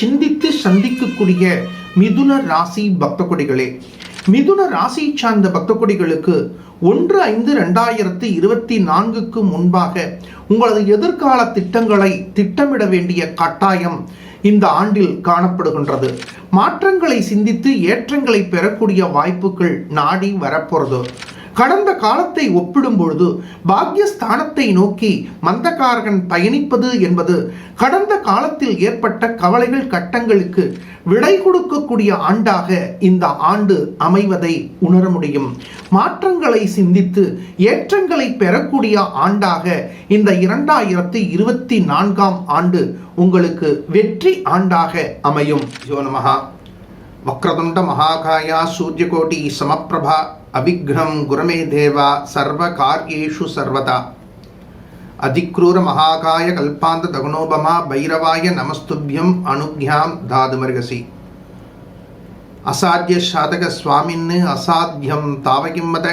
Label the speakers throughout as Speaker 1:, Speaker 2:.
Speaker 1: சிந்தித்து சந்திக்கக்கூடிய மிதுன ராசி பக்த கொடிகளே மிதுன ராசி சார்ந்த பக்த கொடிகளுக்கு ஒன்று ஐந்து ரெண்டாயிரத்தி இருபத்தி நான்குக்கு முன்பாக உங்களது எதிர்கால திட்டங்களை திட்டமிட வேண்டிய கட்டாயம் இந்த ஆண்டில் காணப்படுகின்றது. மாற்றங்களை சிந்தித்து ஏற்றங்களை பெறக்கூடிய வாய்ப்புகள் நாடி வரப்போகிறது கடந்த காலத்தை ஒப்பிடும் பொழுது பாக்யஸ்தானத்தை நோக்கி மந்தகாரகன் பயணிப்பது என்பது கடந்த காலத்தில் ஏற்பட்ட கவலைகள் கட்டங்களுக்கு விடை கொடுக்கக்கூடிய ஆண்டாக இந்த ஆண்டு அமைவதை உணர முடியும். மாற்றங்களை சிந்தித்து ஏற்றங்களை பெறக்கூடிய ஆண்டாக இந்த இரண்டாயிரத்தி இருபத்தி நான்காம் ஆண்டு உங்களுக்கு வெற்றி ஆண்டாக அமையும். யோனமகா வக்ரதுண்ட மகாகாயா சூரியகோட்டி சமப்பிரபா அவிக்னம் குரமே தேவா சர்வ காரியேஷு சர்வதா அதிக்ரூர மகாகாய கல்பாந்த தகுனோபமா பைரவாய நமஸ்துபியம் அனுக்யாம் தாதுமர்கசி அசாத்திய சாதக சுவாமின்னு அசாத்தியம் தாவகிம்மத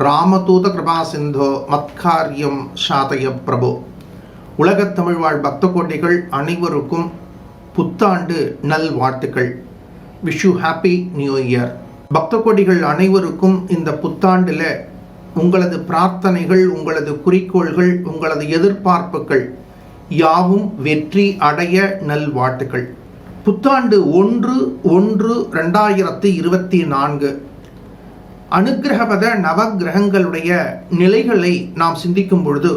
Speaker 1: ராமதூத கிருபா சிந்தோ மத்காரியம் சாதய பிரபு உலகத் தமிழ்வாழ் பக்த கோட்டிகள் அனைவருக்கும் புத்தாண்டு நல் வாழ்த்துக்கள் wish you happy new year பக்த கொடிகள் அனைவருக்கும் இந்த புத்தாண்டில் உங்களது பிரார்த்தனைகள் உங்களது குறிக்கோள்கள் உங்களது எதிர்பார்ப்புகள் யாவும் வெற்றி அடைய நல்வாழ்த்துக்கள். புத்தாண்டு ஒன்று ஒன்று ரெண்டாயிரத்தி இருபத்தி நான்கு. அனுகிரகபத நவகிரகங்களுடைய நிலைகளை நாம் சிந்திக்கும் பொழுது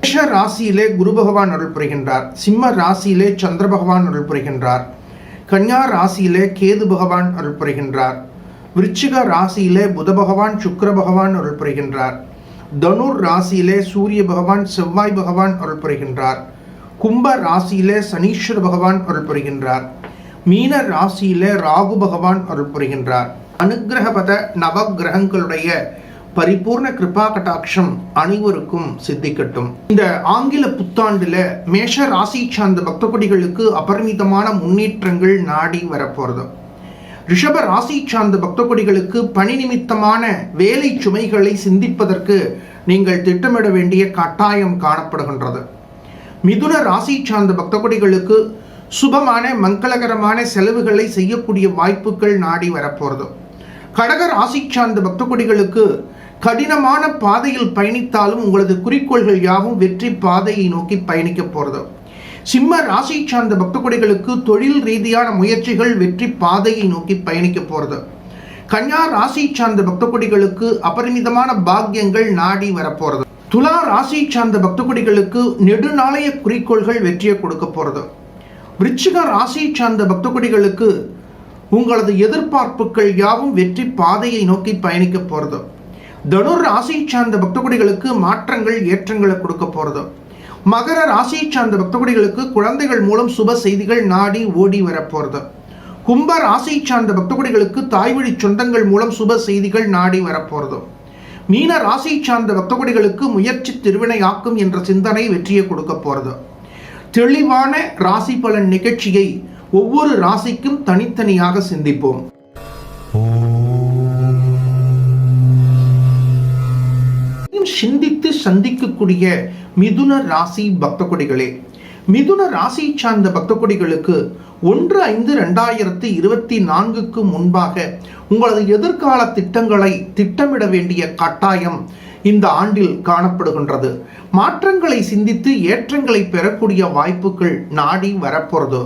Speaker 1: மேஷ ராசியிலே குரு பகவான் அருள் புரிகின்றார் சிம்ம ராசியிலே சந்திர பகவான் அருள் புரிகின்றார். கன்யா ராசியிலே கேது பகவான் அருள் புரிகின்றார். விருச்சிக ராசியிலே புத பகவான் சுக்கர பகவான் அருள் புரிகின்றார். தனுர் ராசியிலே சூரிய பகவான் செவ்வாய் பகவான் அருள் புரிகின்றார். கும்ப ராசியிலே சனீஸ்வர பகவான் அருள் புரிகின்றார். மீன ராசியிலே ராகு பகவான் அருள் புரிகின்றார். அனுகிரகபத நவகிரகங்களுடைய பரிபூர்ண கிருபா கட்டாட்சம் அனைவருக்கும் சித்திக்கட்டும். இந்த ஆங்கில புத்தாண்டுல மேஷ ராசி சார்ந்த பக்தகுடிகளுக்கு அபரிமிதமான முன்னேற்றங்கள் நாடி வரப்போறது. ரிஷப ராசி சார்ந்த பக்தகுடிகளுக்கு பணி நிமித்தமான வேலை சுமைகளை சிந்திப்பதற்கு நீங்கள் திட்டமிட வேண்டிய கட்டாயம் காணப்படுகின்றது. மிதுன ராசி சார்ந்த பக்தகுடிகளுக்கு சுபமான மங்களகரமான செலவுகளை செய்யக்கூடிய வாய்ப்புகள் நாடி வரப்போறது. கடக ராசி சார்ந்த பக்தகுடிகளுக்கு கடினமான பாதையில் பயணித்தாலும் உங்களது குறிக்கோள்கள் யாவும் வெற்றி பாதையை நோக்கி பயணிக்க போகிறது சிம்ம ராசி சார்ந்த பக்தகுடிகளுக்கு தொழில் ரீதியான முயற்சிகள் வெற்றி பாதையை நோக்கி பயணிக்க போகிறது கன்யா ராசி சார்ந்த பக்தகுடிகளுக்கு அபரிமிதமான பாக்கியங்கள் நாடி வரப்போறது துலா ராசி சார்ந்த பக்தகுடிகளுக்கு நெடுநாளைய குறிக்கோள்கள் வெற்றியை கொடுக்க போறது. விருச்சிக ராசி சார்ந்த பக்தகுடிகளுக்கு உங்களது எதிர்பார்ப்புகள் யாவும் வெற்றி பாதையை நோக்கி பயணிக்க போகிறது தனுர் ராசி சார்ந்த பக்தகுடிகளுக்கு மாற்றங்கள் ஏற்றங்களை கொடுக்க போகிறது மகர ராசி சார்ந்த பக்தகுடிகளுக்கு குழந்தைகள் மூலம் சுப செய்திகள் நாடி ஓடி வரப்போகிறது கும்ப ராசி சார்ந்த பக்தகுடிகளுக்கு தாய்வழி சொந்தங்கள் மூலம் சுப செய்திகள் நாடி வரப்போகிறது மீன ராசி சார்ந்த பக்தகுடிகளுக்கு முயற்சி திருவினையாக்கும் என்ற சிந்தனை வெற்றியை கொடுக்க போகிறது தெளிவான ராசி பலன் நிகழ்ச்சியை ஒவ்வொரு ராசிக்கும் தனித்தனியாக சிந்திப்போம். சிந்தித்து சந்திக்கக்கூடிய மிதுன ராசி பக்த கொடிகளே மிதுன ராசி சார்ந்த பக்த கொடிகளுக்கு ஒன்று ஐந்து ரெண்டாயிரத்தி இருபத்தி நான்குக்கு முன்பாக உங்களது எதிர்கால திட்டங்களை திட்டமிட வேண்டிய கட்டாயம் இந்த ஆண்டில் காணப்படுகின்றது. மாற்றங்களை சிந்தித்து ஏற்றங்களை பெறக்கூடிய வாய்ப்புகள் நாடி வரப்போறது.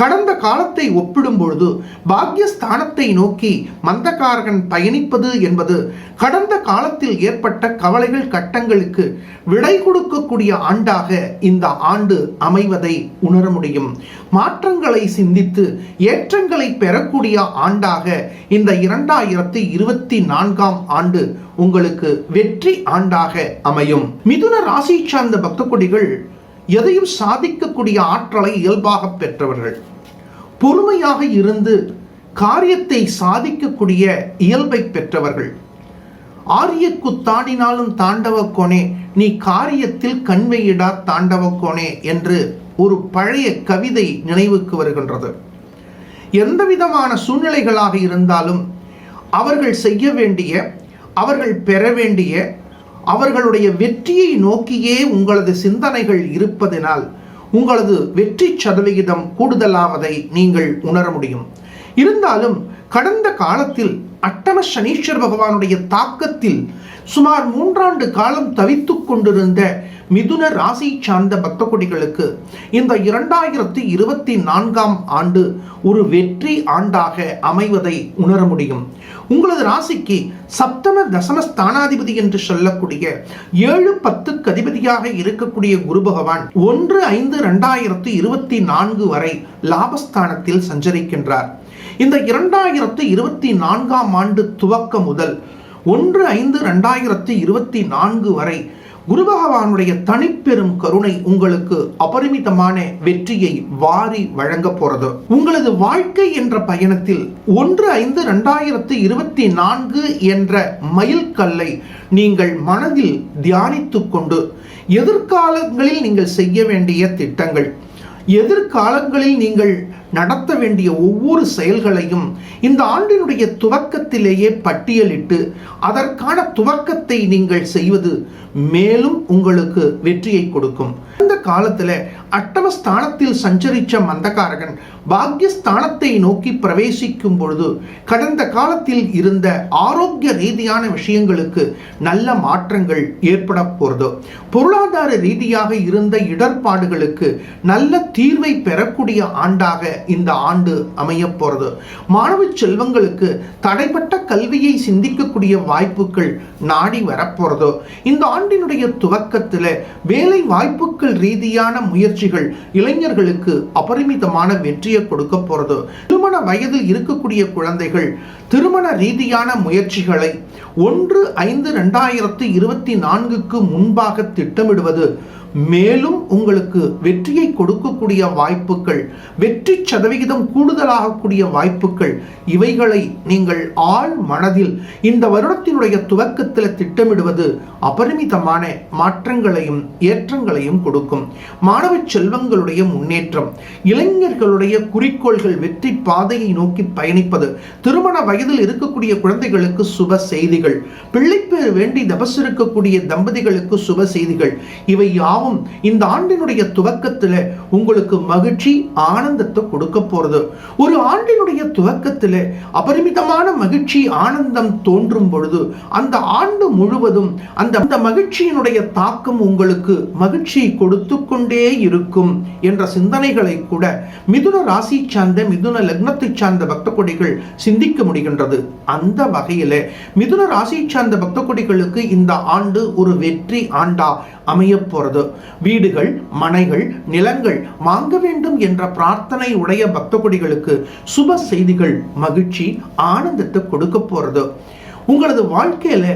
Speaker 1: கடந்த காலத்தை ஒப்பிடும் பொழுது பாக்யஸ்தானத்தை நோக்கி மந்தகாரகன் பயணிப்பது என்பது கடந்த காலத்தில் ஏற்பட்ட கவலைகள் கட்டங்களுக்கு விடை கொடுக்கக்கூடிய ஆண்டாக இந்த ஆண்டு அமைவதை உணர முடியும். மாற்றங்களை சிந்தித்து ஏற்றங்களை பெறக்கூடிய ஆண்டாக இந்த இரண்டாயிரத்தி இருபத்தி நான்காம் ஆண்டு உங்களுக்கு வெற்றி ஆண்டாக அமையும். மிதுன ராசி சார்ந்த பக்த கொடிகள் எதையும் சாதிக்கக்கூடிய ஆற்றலை இயல்பாக பெற்றவர்கள். பொறுமையாக இருந்து காரியத்தை சாதிக்கக்கூடிய இயல்பை பெற்றவர்கள். ஆரியக்கு தாண்டினாலும் தாண்டவ கோணே நீ காரியத்தில் கண்வையிடா தாண்டவ கோணே என்று ஒரு பழைய கவிதை நினைவுக்கு வருகின்றது. எந்த விதமான சூழ்நிலைகளாக இருந்தாலும் அவர்கள் செய்ய வேண்டிய அவர்கள் பெற வேண்டிய அவர்களுடைய வெற்றியை நோக்கியே உங்களது சிந்தனைகள் இருப்பதனால் உங்களது வெற்றி சதவிகிதம் கூடுதலாவதை நீங்கள் உணர முடியும். இருந்தாலும் கடந்த காலத்தில் அட்டம சனீஸ்வர் பகவானுடைய தாக்கத்தில் சுமார் மூன்றாண்டு காலம் தவித்துக் கொண்டிருந்த மிதுன ராசி சார்ந்த பக்த கொடிகளுக்கு இந்த இரண்டாயிரத்தி இருபத்தி நான்காம் ஆண்டு ஒரு வெற்றி ஆண்டாக அமைவதை உணர முடியும். உங்களது ராசிக்கு சப்தம தசம ஸ்தானாதிபதி என்று சொல்லக்கூடிய ஏழு பத்துக்கு அதிபதியாக இருக்கக்கூடிய குரு பகவான் ஒன்று ஐந்து ரெண்டாயிரத்து இருபத்தி நான்கு வரை லாபஸ்தானத்தில் சஞ்சரிக்கின்றார். இந்த இரண்டாயிரத்து இருபத்தி நான்காம் ஆண்டு துவக்கம் முதல் ஒன்று ஐந்து ரெண்டாயிரத்தி இருபத்தி நான்கு வரை குரு பகவானுடைய தனிப்பெரும் கருணை உங்களுக்கு அபரிமிதமான வெற்றியை வாரி வழங்க போறது. உங்களது வாழ்க்கை என்ற பயணத்தில் ஒன்று ஐந்து ரெண்டாயிரத்தி இருபத்தி நான்கு என்ற மைல்கல்லை நீங்கள் மனதில் தியானித்து கொண்டு எதிர்காலங்களில் நீங்கள் செய்ய வேண்டிய திட்டங்கள். எதிர்காலங்களில் நீங்கள் நடத்த வேண்டிய ஒவ்வொரு செயல்களையும் இந்த ஆண்டினுடைய துவக்கத்திலேயே பட்டியலிட்டு அதற்கான துவக்கத்தை நீங்கள் செய்வது மேலும் உங்களுக்கு வெற்றியை கொடுக்கும். காலத்துல அட்டமஸ்தானத்தில் சஞ்சரிச்ச மந்தகாரகன் பாக்யஸ்தானத்தை நோக்கி பிரவேசிக்கும் பொழுது கடந்த காலத்தில் இருந்த ஆரோக்கிய ரீதியான விஷயங்களுக்கு நல்ல மாற்றங்கள் ஏற்பட போகிறது பொருளாதார ரீதியாக இருந்த இடர்பாடுகளுக்கு நல்ல தீர்வை பெறக்கூடிய ஆண்டாக இந்த ஆண்டு அமைய போகிறது மாணவ செல்வங்களுக்கு தடைப்பட்ட கல்வியை சிந்திக்கக்கூடிய வாய்ப்புகள் நாடி வரப்போகிறது இந்த ஆண்டினுடைய துவக்கத்தில் வேலை வாய்ப்புகள் ரீதியான முயற்சிகள் இளைஞர்களுக்கு அபரிமிதமான வெற்றியை கொடுக்க போறது. திருமண வயதில் இருக்கக்கூடிய குழந்தைகள் திருமண ரீதியான முயற்சிகளை ஒன்று ஐந்து ரெண்டாயிரத்தி இருபத்தி நான்குக்கு முன்பாக திட்டமிடுவது மேலும் உங்களுக்கு வெற்றியை கொடுக்கக்கூடிய வாய்ப்புகள் வெற்றி சதவிகிதம் கூடுதலாகக்கூடிய வாய்ப்புகள் இவைகளை நீங்கள் ஆள் மனதில் இந்த வருடத்தினுடைய துவக்கத்தில் திட்டமிடுவது அபரிமிதமான மாற்றங்களையும் ஏற்றங்களையும் கொடுக்கும். மாணவ செல்வங்களுடைய முன்னேற்றம் இளைஞர்களுடைய குறிக்கோள்கள் வெற்றி பாதையை நோக்கி பயணிப்பது திருமண வயதில் இருக்கக்கூடிய குழந்தைகளுக்கு சுப செய்திகள் பிள்ளைப்பேர் வேண்டி தபசிருக்கக்கூடிய தம்பதிகளுக்கு சுப செய்திகள் இவை யாவும் பாவம் இந்த ஆண்டினுடைய துவக்கத்தில் உங்களுக்கு மகிழ்ச்சி ஆனந்தத்தை கொடுக்க போறது. ஒரு ஆண்டினுடைய துவக்கத்தில் அபரிமிதமான மகிழ்ச்சி ஆனந்தம் தோன்றும் பொழுது அந்த ஆண்டு முழுவதும் அந்த அந்த மகிழ்ச்சியினுடைய தாக்கம் உங்களுக்கு மகிழ்ச்சியை கொடுத்து கொண்டே இருக்கும் என்ற சிந்தனைகளை கூட மிதுன ராசி சார்ந்த மிதுன லக்னத்தை சார்ந்த பக்த கொடிகள் சிந்திக்க முடிகின்றது. அந்த வகையில் மிதுன ராசி சார்ந்த பக்த கொடிகளுக்கு இந்த ஆண்டு ஒரு வெற்றி ஆண்டா அமையப்போகிறது வீடுகள் மனைகள் நிலங்கள் வாங்க வேண்டும் என்ற பிரார்த்தனை உடைய பக்த கொடிகளுக்கு சுப செய்திகள் மகிழ்ச்சி ஆனந்தத்தை கொடுக்க போகிறது உங்களது வாழ்க்கையில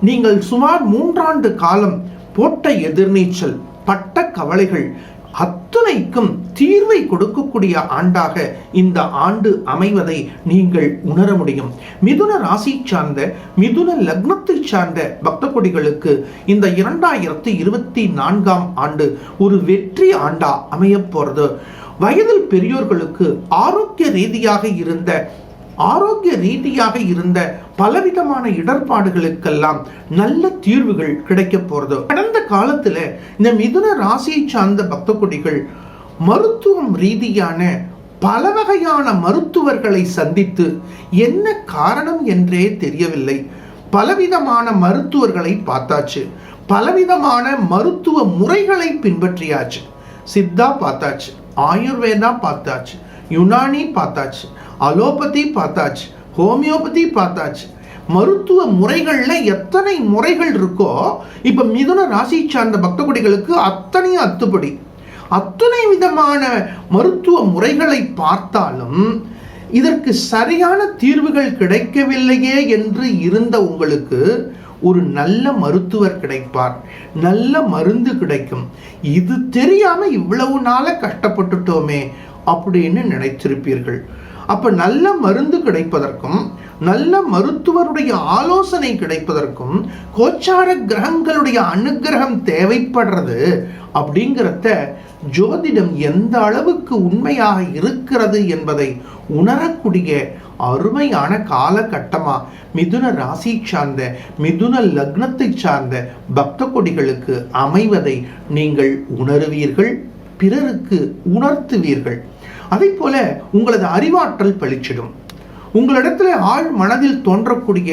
Speaker 1: நீங்கள் சுமார் மூன்றாண்டு காலம் போட்ட எதிர்நீச்சல் பட்ட கவலைகள் அத்துணைக்கும் தீர்வை கொடுக்கக்கூடிய ஆண்டாக இந்த ஆண்டு அமைவதை நீங்கள் உணர முடியும். மிதுன ராசி சார்ந்த மிதுன லக்னத்தை சார்ந்த பக்த கொடிகளுக்கு இந்த இரண்டாயிரத்தி இருபத்தி நான்காம் ஆண்டு ஒரு வெற்றி ஆண்டா அமைய போறது. வயதில் பெரியோர்களுக்கு ஆரோக்கிய ரீதியாக இருந்த ஆரோக்கிய ரீதியாக இருந்த பலவிதமான இடர்பாடுகளுக்கெல்லாம் நல்ல தீர்வுகள் கிடைக்க போறது. கடந்த காலத்துல இந்த மிதுன ராசியை சார்ந்த பக்த கொடிகள் மருத்துவம் ரீதியான பல வகையான மருத்துவர்களை சந்தித்து என்ன காரணம் என்றே தெரியவில்லை. பலவிதமான மருத்துவர்களை பார்த்தாச்சு. பலவிதமான மருத்துவ முறைகளை பின்பற்றியாச்சு. சித்தா பார்த்தாச்சு. ஆயுர்வேதா பார்த்தாச்சு. யுனானி பார்த்தாச்சு. அலோபதி பார்த்தாச்சு. ஹோமியோபதி பார்த்தாச்சு. மருத்துவ முறைகளில் எத்தனை முறைகள் இருக்கோ இப்போ மிதுன ராசி சார்ந்த பக்தகுடிகளுக்கு அத்தனையும் அத்துப்படி. அத்துணை விதமான மருத்துவ முறைகளை பார்த்தாலும் இதற்கு சரியான தீர்வுகள் கிடைக்கவில்லையே என்று இருந்த உங்களுக்கு ஒரு நல்ல மருத்துவர் கிடைப்பார். நல்ல மருந்து கிடைக்கும். இது தெரியாம இவ்வளவு நாள கஷ்டப்பட்டுட்டோமே அப்படின்னு நினைத்திருப்பீர்கள். அப்ப நல்ல மருந்து கிடைப்பதற்கும் நல்ல மருத்துவருடைய ஆலோசனை கிடைப்பதற்கும் கோச்சார கிரகங்களுடைய அனுகிரகம் தேவைப்படுறது அப்படிங்கிறத ஜோதிடம் எந்த அளவுக்கு உண்மையாக இருக்கிறது என்பதை உணரக்கூடிய அருமையான காலகட்டமா மிதுன ராசி சார்ந்த மிதுன லக்னத்தை சார்ந்த பக்த கொடிகளுக்கு அமைவதை நீங்கள் உணருவீர்கள் பிறருக்கு உணர்த்துவீர்கள். அதே போல உங்களது அறிவாற்றல் பளிச்சிடும் உங்களிடத்துல ஆழ் மனதில் தோன்றக்கூடிய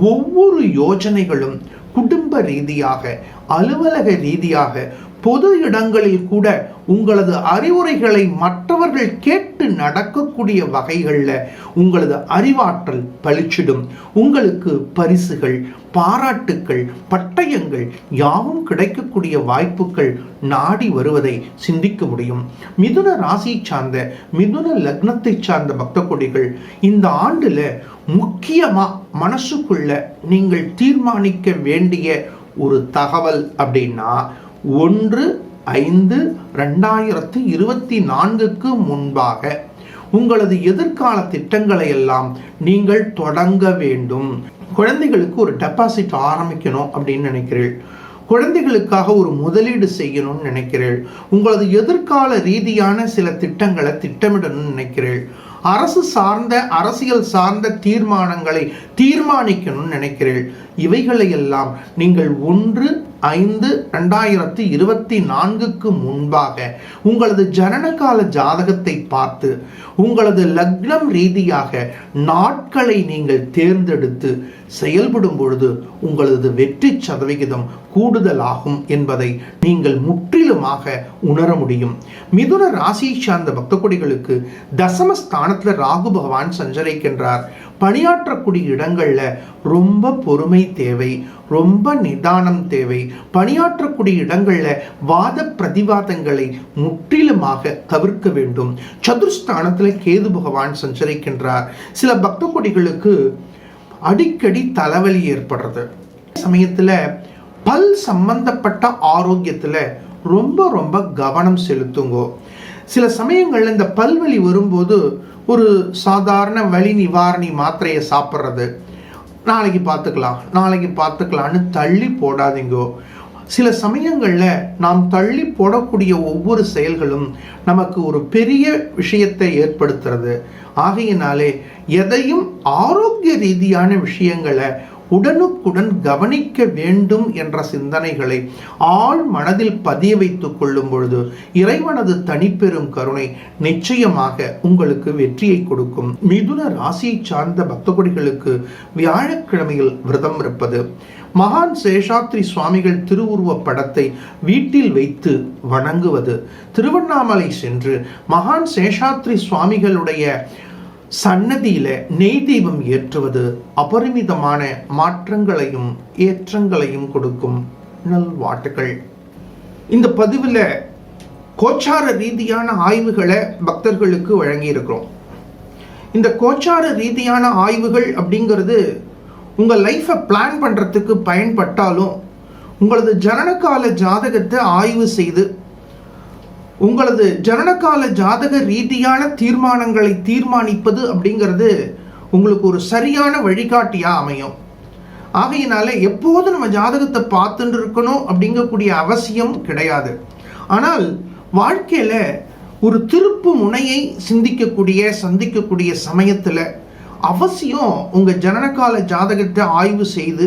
Speaker 1: ஒவ்வொரு யோஜனைகளும் குடும்ப ரீதியாக அலுவலக ரீதியாக பொது இடங்களில் கூட உங்களது அறிவுரைகளை மற்றவர்கள் கேட்டு நடக்கக்கூடிய வகைகளில் உங்களது அறிவாற்றல் பளிச்சிடும். உங்களுக்கு பரிசுகள் பாராட்டுக்கள் பட்டயங்கள் யாவும் கிடைக்கக்கூடிய வாய்ப்புகள் நாடி வருவதை சிந்திக்க முடியும். மிதுன ராசி சார்ந்த மிதுன லக்னத்தை சார்ந்த பக்த கொடிகள் இந்த ஆண்டில் முக்கியமாக மனசுக்குள்ள நீங்கள் தீர்மானிக்க வேண்டிய ஒரு தகவல் அப்படின்னா ஒன்று ஐந்து ரெண்டாயிரத்து இருபத்தி நான்குக்கு முன்பாக. உங்களது எதிர்கால திட்டங்களை எல்லாம் நீங்கள் தொடங்க வேண்டும். குழந்தைகளுக்கு ஒரு டெபாசிட் ஆரம்பிக்கணும் அப்படின்னு நினைக்கிறீர்கள். குழந்தைகளுக்காக ஒரு முதலீடு செய்யணும்னு நினைக்கிறீர்கள். உங்களது எதிர்கால ரீதியான சில திட்டங்களை திட்டமிடணும்னு நினைக்கிறீர்கள். அரசு சார்ந்த அரசியல் சார்ந்த தீர்மானங்களை தீர்மானிக்கணும்னு நினைக்கிறீர்கள். இவைகளையெல்லாம் நீங்கள் ஒன்று ஐந்து ரெண்டாயிரத்தி இருபத்தி நான்குக்கு முன்பாக உங்களது ஜனனகால ஜாதகத்தை பார்த்து உங்களது லக்னம் ரீதியாக நாட்களை நீங்கள் தேர்ந்தெடுத்து செயல்படும் பொழுது உங்களது வெற்றி சதவிகிதம் கூடுதலாகும் என்பதை நீங்கள் முற்றிலுமாக உணர முடியும். மிதுன ராசி சார்ந்த பக்தகுடிகளுக்கு தசமஸ்தானத்தில் ராகு பகவான் சஞ்சரிக்கின்றார். பணியாற்றக்கூடிய இடங்களில் ரொம்ப பொறுமை தேவை ரொம்ப நிதானம் தேவை. பணியாற்றக்கூடிய இடங்களில் வாத பிரதிவாதங்களை முற்றிலுமாக தவிர்க்க வேண்டும். சதுர்ஸ்தானத்தில் கேது பகவான் சஞ்சரிக்கின்றார். சில பக்தகுடிகளுக்கு அடிக்கடி தலைவலி ஏற்படுறது. சமயத்தில் பல் சம்பந்தப்பட்ட ஆரோக்கியத்தில் ரொம்ப ரொம்ப கவனம் செலுத்துங்கோ. சில சமயங்களில் இந்த பல்வலி வரும்போது ஒரு சாதாரண வலி நிவாரணி மாத்திரையை சாப்பிட்றது. நாளைக்கு பார்த்துக்கலாம் நாளைக்கு பார்த்துக்கலான்னு தள்ளி போடாதீங்கோ. சில சமயங்களில் நாம் தள்ளி போடக்கூடிய ஒவ்வொரு செயல்களும் நமக்கு ஒரு பெரிய விஷயத்தை ஏற்படுத்துறது. ஆகையினாலே எதையும் ஆரோக்கிய ரீதியான விஷயங்களை உடனுக்குடன் கவனிக்க வேண்டும் என்ற சிந்தனைகளை ஆழ் மனதில் பதிய வைத்துக் கொள்ளும் பொழுது இறைவனது தனிப்பெரும் கருணை நிச்சயமாக உங்களுக்கு வெற்றியை கொடுக்கும். மிதுன ராசியை சார்ந்த பக்தகுடிகளுக்கு வியாழக்கிழமையில் விரதம் இருப்பது மகான் சேஷாத்ரி சுவாமிகள் திருவுருவ படத்தை வீட்டில் வைத்து வணங்குவது திருவண்ணாமலை சென்று மகான் சேஷாத்ரி சுவாமிகளுடைய சன்னதியில நெய் தீபம் ஏற்றுவது அபரிமிதமான மாற்றங்களையும் ஏற்றங்களையும் கொடுக்கும் நல்வாட்டுகள் இந்த பதிவில் கோச்சார ரீதியான ஆய்வுகளை பக்தர்களுக்கு வழங்கியிருக்கிறோம். இந்த கோச்சார ரீதியான ஆய்வுகள் அப்படிங்கிறது உங்கள் லைஃப்பை பிளான் பண்ணுறதுக்கு பயன்பட்டாலும் உங்களது ஜனனகால ஜாதகத்தை ஆய்வு செய்து உங்களது ஜனனகால ஜாதக ரீதியான தீர்மானங்களை தீர்மானிப்பது அப்படிங்கிறது உங்களுக்கு ஒரு சரியான வழிகாட்டியாக அமையும். ஆகையினால எப்போதும் நம்ம ஜாதகத்தை பார்த்துட்டு இருக்கணும் அப்படிங்கக்கூடிய அவசியம் கிடையாது. ஆனால் வாழ்க்கையில் ஒரு திருப்பு முனையை சிந்திக்கக்கூடிய சந்திக்கக்கூடிய சமயத்தில் அவசியம் உங்கள் ஜனனகால ஜாதகத்தை ஆய்வு செய்து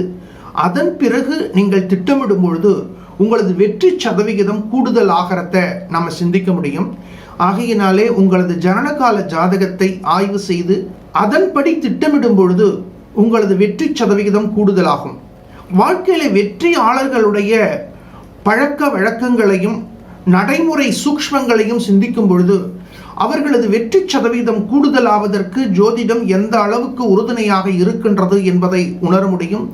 Speaker 1: அதன் பிறகு நீங்கள் திட்டமிடும் பொழுது உங்களது வெற்றி சதவிகிதம் கூடுதல் ஆகிறத நம்ம சிந்திக்க முடியும். ஆகையினாலே உங்களது ஜனனகால ஜாதகத்தை ஆய்வு செய்து அதன்படி திட்டமிடும் பொழுது உங்களது வெற்றி சதவிகிதம் கூடுதலாகும். வாழ்க்கையில வெற்றியாளர்களுடைய பழக்க வழக்கங்களையும் நடைமுறை சூக்ஷ்மங்களையும் சிந்திக்கும் பொழுது அவர்களது வெற்றி சதவீதம் கூடுதலாவதற்கு ஜோதிடம் எந்த அளவுக்கு உறுதுணையாக இருக்கின்றது என்பதை உணர முடியும்.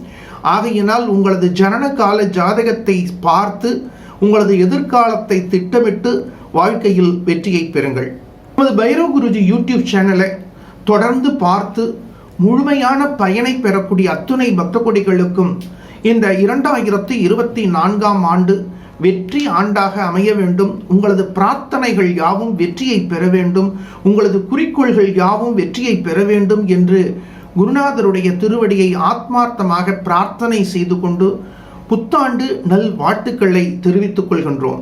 Speaker 1: ஆகையினால் உங்களது ஜனன கால ஜாதகத்தை பார்த்து உங்களது எதிர்காலத்தை திட்டமிட்டு வாழ்க்கையில் வெற்றியை பெறுங்கள். நமது பைரவ் குருஜி யூடியூப் சேனலை தொடர்ந்து பார்த்து முழுமையான பயனை பெறக்கூடிய அத்துணை பக்த கொடிகளுக்கும் இந்த இரண்டாயிரத்தி இருபத்தி நான்காம் ஆண்டு வெற்றி ஆண்டாக அமைய வேண்டும். உங்களது பிரார்த்தனைகள் யாவும் வெற்றியை பெற வேண்டும். உங்களது குறிக்கோள்கள் யாவும் வெற்றியை பெற வேண்டும் என்று குருநாதருடைய திருவடியை ஆத்மார்த்தமாக பிரார்த்தனை செய்து கொண்டு புத்தாண்டு நல் வாழ்த்துக்களை தெரிவித்துக் கொள்கின்றோம்.